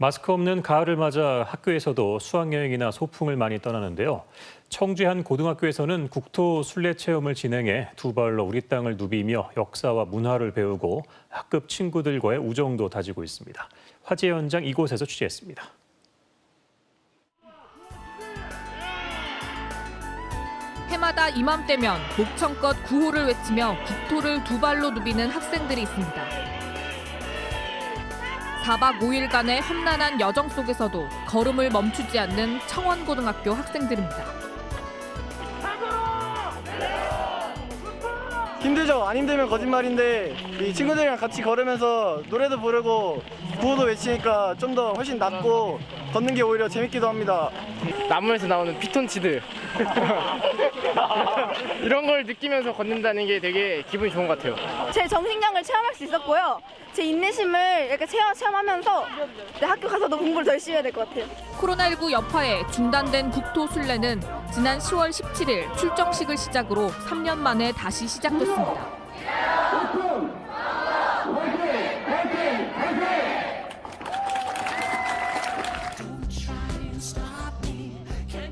마스크 없는 가을을 맞아 학교에서도 수학여행이나 소풍을 많이 떠나는데요. 청주의 한 고등학교에서는 국토 순례 체험을 진행해 두 발로 우리 땅을 누비며 역사와 문화를 배우고 학급 친구들과의 우정도 다지고 있습니다. 화재 현장 이곳에서 취재했습니다. 해마다 이맘때면 목청껏 구호를 외치며 국토를 두 발로 누비는 학생들이 있습니다. 4박 5일간의 험난한 여정 속에서도 걸음을 멈추지 않는 청원고등학교 학생들입니다. 힘들죠. 안 힘들면 거짓말인데 이 친구들이랑 같이 걸으면서 노래도 부르고 구호도 외치니까 좀 더 훨씬 낫고 걷는 게 오히려 재밌기도 합니다. 나무에서 나오는 피톤치드 이런 걸 느끼면서 걷는다는 게 되게 기분이 좋은 것 같아요. 제 정신력을 체험할 수 있었고요. 제 인내심을 이렇게 체험, 체험하면서 내 학교 가서도 공부를 더 열심히 해야 될 것 같아요. 코로나19 여파에 중단된 국토 순례는 지난 10월 17일 출정식을 시작으로 3년 만에 다시 시작됐습니다.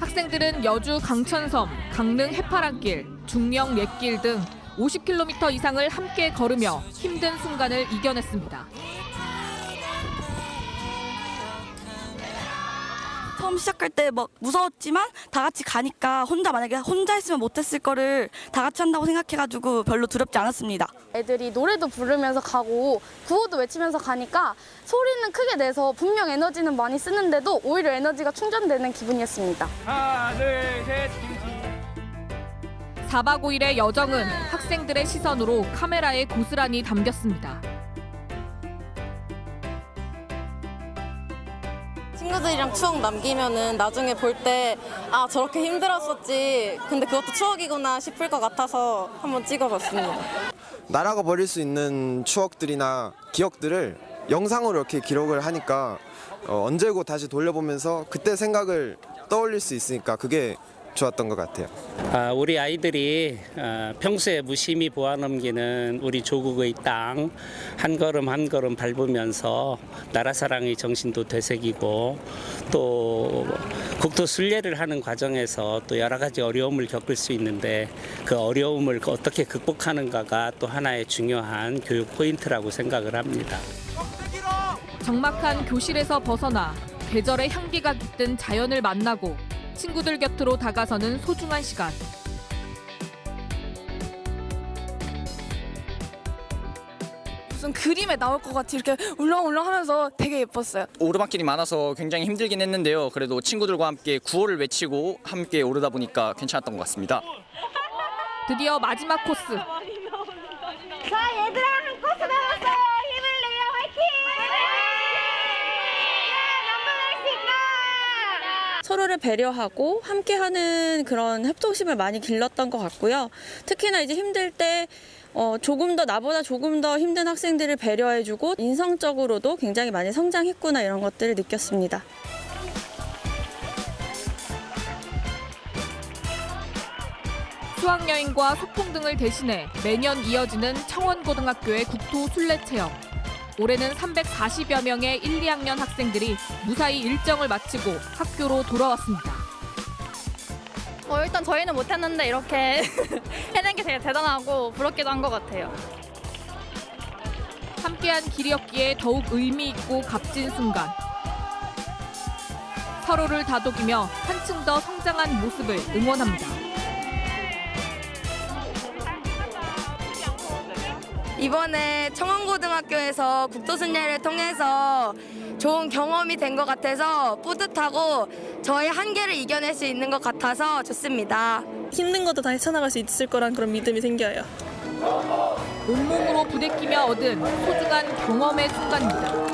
학생들은 여주 강천섬, 강릉 해파랑길, 중령 옛길 등 50km 이상을 함께 걸으며 힘든 순간을 이겨냈습니다. 처음 시작할 때 막 무서웠지만 다 같이 가니까 혼자 만약에 혼자 했으면 못했을 거를 다 같이 한다고 생각해가지고 별로 두렵지 않았습니다. 애들이 노래도 부르면서 가고 구호도 외치면서 가니까 소리는 크게 내서 분명 에너지는 많이 쓰는데도 오히려 에너지가 충전되는 기분이었습니다. 하나, 둘, 셋, 김치. 4박 5일의 여정은 학생들의 시선으로 카메라에 고스란히 담겼습니다. 친구들이랑 추억 남기면은 나중에 볼 때 아 저렇게 힘들었었지 근데 그것도 추억이구나 싶을 것 같아서 한번 찍어봤습니다. 날아가 버릴 수 있는 추억들이나 기억들을 영상으로 이렇게 기록을 하니까 어, 언제고 다시 돌려보면서 그때 생각을 떠올릴 수 있으니까 그게 좋았던 것 같아요. 아, 우리 아이들이 아, 평소에 무심히 보아넘기는 우리 조국의 땅 한 걸음 한 걸음 밟으면서 나라 사랑의 정신도 되새기고 또 국토 순례를 하는 과정에서 또 여러 가지 어려움을 겪을 수 있는데 그 어려움을 어떻게 극복하는가가 또 하나의 중요한 교육 포인트라고 생각을 합니다. 적막한 교실에서 벗어나 계절의 향기가 깃든 자연을 만나고 친구들 곁으로 다가서는 소중한 시간. 무슨 그림에 나올 것 같이 이렇게 울렁울렁 하면서 되게 예뻤어요. 오르막길이 많아서 굉장히 힘들긴 했는데요. 그래도 친구들과 함께 구호를 외치고 함께 오르다 보니까 괜찮았던 것 같습니다. 드디어 마지막 코스. 자, 얘들아, 한 코스 남았어요. 힘을 내요, 화이팅! 넘어갈 수 있다! 서로를 배려하고 함께하는 그런 협동심을 많이 길렀던 것 같고요. 특히나 이제 힘들 때 어, 조금 더 나보다 조금 더 힘든 학생들을 배려해주고 인성적으로도 굉장히 많이 성장했구나 이런 것들을 느꼈습니다. 수학여행과 소풍 등을 대신해 매년 이어지는 청원고등학교의 국토 순례 체험. 올해는 340여 명의 1, 2학년 학생들이 무사히 일정을 마치고 학교로 돌아왔습니다. 어, 일단 저희는 못했는데 이렇게 해낸 게 되게 대단하고 부럽기도 한 것 같아요. 함께한 길이었기에 더욱 의미 있고 값진 순간. 서로를 다독이며 한층 더 성장한 모습을 응원합니다. 이번에 청원 고등학교에서 국토순례를 통해서 좋은 경험이 된 것 같아서 뿌듯하고 저의 한계를 이겨낼 수 있는 것 같아서 좋습니다. 힘든 것도 다 헤쳐나갈 수 있을 거란 그런 믿음이 생겨요. 온몸으로 부대끼며 얻은 소중한 경험의 순간입니다.